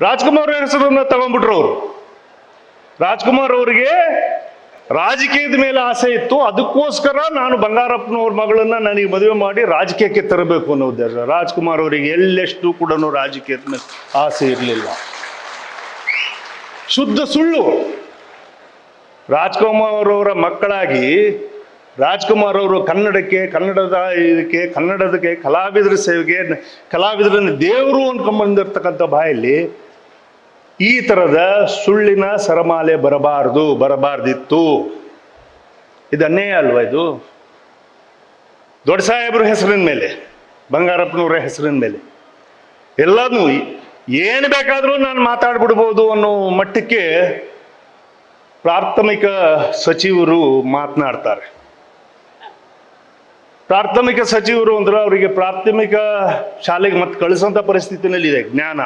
ರಾಜ್ಕುಮಾರ್ ಹೆಸರನ್ನ ತಗೊಂಡ್ಬಿಟ್ರು ಅವರು. ರಾಜ್ಕುಮಾರ್ ಅವರಿಗೆ ರಾಜಕೀಯದ ಮೇಲೆ ಆಸೆ ಇತ್ತು. ಅದಕ್ಕೋಸ್ಕರ ನಾನು ಬಂಗಾರಪ್ಪನವ್ರ ಮಗಳನ್ನ ನನಗೆ ಮದುವೆ ಮಾಡಿ ರಾಜಕೀಯಕ್ಕೆ ತರಬೇಕು ಅನ್ನೋ ಉದ್ದೇಶ. ರಾಜ್ಕುಮಾರ್ ಅವರಿಗೆ ಎಲ್ಲೆಷ್ಟು ಕೂಡ ರಾಜಕೀಯದ ಮೇಲೆ ಆಸೆ ಇರಲಿಲ್ಲ. ಶುದ್ಧ ಸುಳ್ಳು. ರಾಜ್ಕುಮಾರ್ ಅವರ ಮಕ್ಕಳಾಗಿ ರಾಜ್ಕುಮಾರ್ ಅವರು ಕನ್ನಡಕ್ಕೆ, ಕನ್ನಡದ ಇದಕ್ಕೆ, ಕನ್ನಡದಕ್ಕೆ ಕಲಾವಿದರ ಸೇವೆಗೆ, ಕಲಾವಿದರನ್ನು ದೇವರು ಅನ್ಕೊಂಬಂದಿರ್ತಕ್ಕಂಥ ಬಾಯಲ್ಲಿ ಈ ಥರದ ಸುಳ್ಳಿನ ಸರಮಾಲೆ ಬರಬಾರದು, ಬರಬಾರ್ದಿತ್ತು. ಇದು ಅನ್ಯಾಯ ಅಲ್ವಾ ಇದು? ದೊಡ್ಡ ಸಾಹೇಬ್ರ ಹೆಸರಿನ ಮೇಲೆ, ಬಂಗಾರಪ್ಪನವರ ಹೆಸರಿನ ಮೇಲೆ. ಎಲ್ಲಾನು ಏನು ಬೇಕಾದರೂ ನಾನು ಮಾತಾಡ್ಬಿಡ್ಬೋದು ಅನ್ನೋ ಮಟ್ಟಕ್ಕೆ ಪ್ರಾಥಮಿಕ ಸಚಿವರು ಮಾತನಾಡ್ತಾರೆ. ಪ್ರಾಥಮಿಕ ಸಚಿವರು ಅಂದ್ರೆ ಅವರಿಗೆ ಪ್ರಾಥಮಿಕ ಶಾಲೆಗೆ ಮತ್ತೆ ಕಳಿಸೋಂಥ ಪರಿಸ್ಥಿತಿನಲ್ಲಿ ಇದೆ ಜ್ಞಾನ.